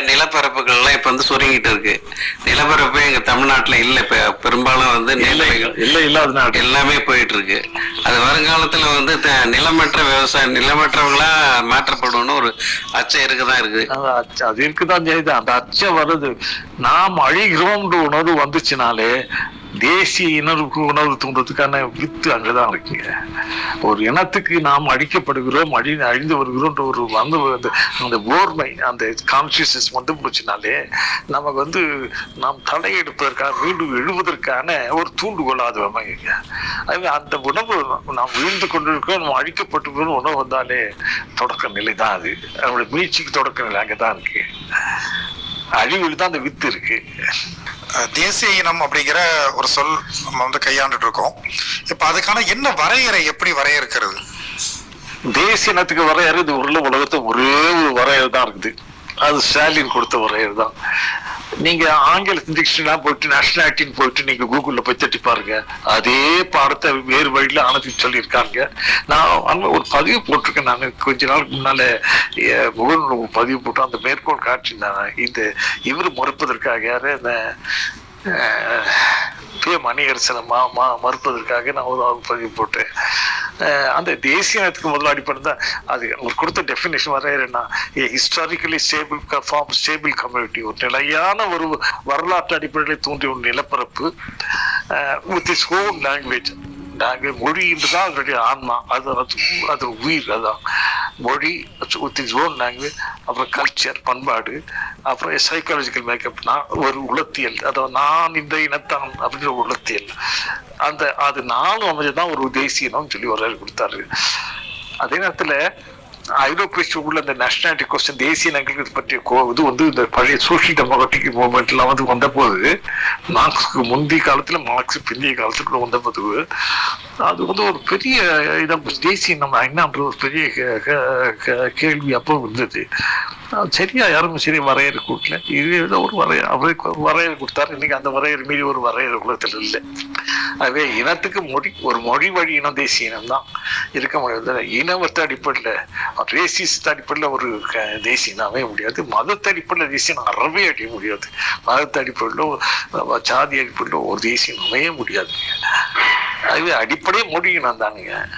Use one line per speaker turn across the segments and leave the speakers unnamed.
நிலப்பரப்புகள்லாம் இப்ப வந்து சுருங்கிட்டு இருக்கு. நிலப்பரப்பு எங்க தமிழ்நாட்டுல இல்ல. இப்ப பெரும்பாலும் வந்து நிலைகள்
இல்ல இல்லாத நாடு.
எல்லாமே போயிட்டு இருக்கு. அது வருங்காலத்துல வந்து நிலமற்ற விவசாயம் நிலமற்றவங்களா மாற்றப்படும்னு ஒரு அச்சம் இருக்குதான் இருக்கு.
அது இருக்குதான் செய்யுது. அந்த அச்சம் வருது. நாம் அழிகிறோம்ன்ற உணர்வு வந்துச்சுனாலே தேசிய இனருக்கு உணர்வு தூண்டுறதுக்கான வித்து அங்கதான் இருக்குங்க. ஒரு இனத்துக்கு நாம் அழிக்கப்படுகிறோம் அழி அழிந்து வருகிறோம்ன்ற ஒரு வந்து அந்த அந்த ஓர்மை அந்த கான்சியஸ்னஸ் வந்து போச்சுனாலே நமக்கு வந்து நாம் தலையெடுப்பதற்காக மீண்டும் எழுவதற்கான ஒரு தூண்டுகோல் அது அமைங்க அந்த உணவு நாம் விழுந்து கொண்டிருக்கோம் நம்ம அழிக்கப்பட்டிருக்கிறோம் உணவு வந்தாலே தொடக்க நிலை தான் அது. நம்மளுடைய மீழ்ச்சிக்கு தொடக்க நிலை அங்கே தான் இருக்கு. அழிவில் தான் அந்த வித்து இருக்கு.
தேசிய இனம் அப்படிங்கிற ஒரு சொல் நம்ம வந்து கையாண்டுட்டு இருக்கோம் இப்ப அதுக்கான என்ன வரையறை எப்படி வரையறுக்கிறது?
தேசிய இனத்துக்கு வரையறை இது உள்ள உலகத்தை ஒரே ஒரு வரையறை தான் இருக்குது. அது ஸ்டாலின் கொடுத்த வரையறை தான் நீங்க ஆங்கில டிக்ஷனா போயிட்டு நேஷனாலிட்டின்னு போயிட்டு நீங்க கூகுள்ல போய் தட்டி பாருங்க. அதே பாடத்தை வேறு வழியில அனுப்பி சொல்லியிருக்காங்க. நான் ஒரு பதிவு போட்டிருக்கேன். நான் கொஞ்ச நாளுக்கு முன்னால முகநூல் பதிவு போட்டு அந்த மேற்கோள் காட்டியிருந்தேன் இந்த இவர் மறுப்பதற்காக யாரு? பே மணிகரசனை மா மா மறுப்பதற்காக நான் ஒரு பதிவு போட்டேன். அந்த தேசிய இனத்துக்கு முதல்ல அடிப்படை தான் அது அவர் கொடுத்த definition a historically stable form stable community ஒரு நிலையான ஒரு வரலாற்று அடிப்படையில் தோன்றிய ஒரு நிலப்பரப்பு with its home language language மொழி தான் அதனுடைய ஆன்மா. அது அது அது உயிர் அதான். மொழி வித் இஸ் ஓன் லாங்குவேஜ் அப்புறம் கல்ச்சர் பண்பாடு அப்புறம் சைக்காலஜிக்கல் மேக்கப்னா ஒரு உளத்தியல். அதாவது நான் இந்த இனத்தான் அப்படின்ற ஒரு உளத்தியல். அந்த அது நானும் அமைஞ்சதான் ஒரு தேசிய இனம்னு சொல்லி ஒரு கொடுத்தாரு. அதே நேரத்தில் ஐரோப்பிய உள்ள இந்த நேஷனாலிட்டி கொஸ்டின் தேசிய இனங்களுக்கு பற்றிய கோ- இது வந்து இந்த பழைய சோஷியல் டெமோக்ராட்டிக் மூமெண்ட்லாம் வந்து வந்தபோது மார்க்ஸுக்கு முந்தைய காலத்தில் மார்க்ஸ் பிந்தைய காலத்துக்குள்ள வந்தபோது அது வந்து ஒரு பெரிய இதாக தேசிய நம்ம என்னன்ற ஒரு பெரிய கேள்வி அப்போ இருந்தது. சரியா யாரும் சரி வரையறை கொடுக்கல. இது ஒரு வரைய அவரே வரையறை கொடுத்தாரு. இன்னைக்கு அந்த வரையறை மீறி ஒரு வரையறை உலகத்தில் இல்லை. அதுவே இனத்துக்கு மொழி ஒரு மொழி வழி இனம் தேசிய இனம் தான். இருக்க முடியாது. இனவத்த அடிப்படையில் ரேசிஸ்ட் அடிப்படையில் ஒரு க- தேசிய இனமே முடியாது. மதத்தை அடிப்படையில் தேசிய இனம் அறவே அடைய முடியாது. மதத்தை அடிப்படையிலோ ஜாதி அடிப்படையிலோ ஒரு தேசிய இனமே அமைய முடியாது. அதுவே அடிப்படையே மொழி இனம் தானுங்க.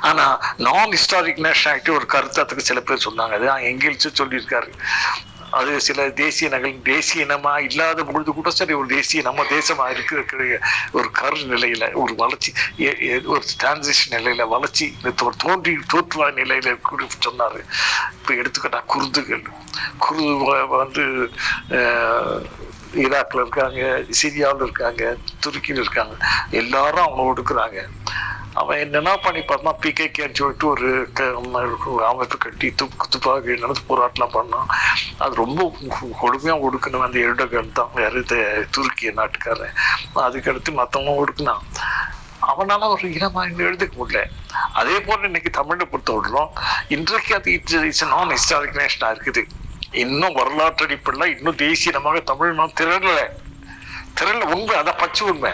ஆனா நான் ஹிஸ்டாரிக் நேஷனாலிட்டி ஒரு கருத்து அதுக்கு சில பேர் சொன்னாங்க. அது எங்கிலிச்சு சொல்லியிருக்காரு. அது சில தேசிய நகல் தேசிய இனமா இல்லாத பொழுது கூட சரி ஒரு தேசிய நம்ம தேசமா இருக்கிற ஒரு கரு நிலையில ஒரு வளர்ச்சி ஒரு டிரான்சிஷன் நிலையில வளர்ச்சி இந்த தோ- தோன்றி தோற்றுவா நிலையில சொன்னாரு. இப்ப எடுத்துக்கிட்டா குருதுகள் குருது வந்து ஈராக்கில் ஈராக்ல இருக்காங்க சிரியாவில் இருக்காங்க துருக்கியில் இருக்காங்க. எல்லாரும் அவங்க ஒடுக்குறாங்க. அவன் என்னென்ன பண்ணி பார்த்தான் பிகேகேன்னு சொல்லிட்டு ஒரு அமைப்பு கட்டி துப்பு துப்பாக்கி நடந்து போராட்டம்லாம் பண்ணான். அது ரொம்ப கொடுமையாக ஒடுக்கணும் அந்த எருடகன் தான். யார் இது துருக்கிய நாட்டுக்காரன். அதுக்கடுத்து மற்றவங்க ஒடுக்குனான். அவனால ஒரு இனமாக இன்னும் முடியல. அதே போல இன்னைக்கு தமிழை பொறுத்தவரையிலும் இன்றைக்கு அது இட்ஸ் நான் ஹிஸ்டாரிக்னேஷனாக இருக்குது. இன்னும் வரலாற்று அடிப்படையில் இன்னும் தேசிய இனமாக தமிழ் நாம் திரளல. திரள உண்மை அதான் பச்சை உண்மை.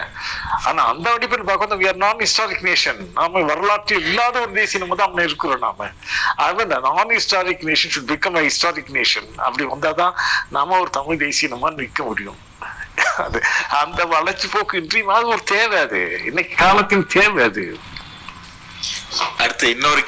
ஆனா அந்த அடிப்படையில் பார்க்கணும் we are non historic nation நாம வரலாற்று இல்லாத ஒரு தேசிய நம்ம தான் இருக்கிறோம் நாம. அது non historic nation should become a historic nation அப்படி வந்தாதான் நாம ஒரு தமிழ் தேசியமா நிற்க முடியும். அது அந்த வளர்ச்சி போக்கு இன்றியமாக ஒரு தேவை அது. இன்னைக்கு காலத்தின் தேவை அது.
அடுத்து இன்னொரு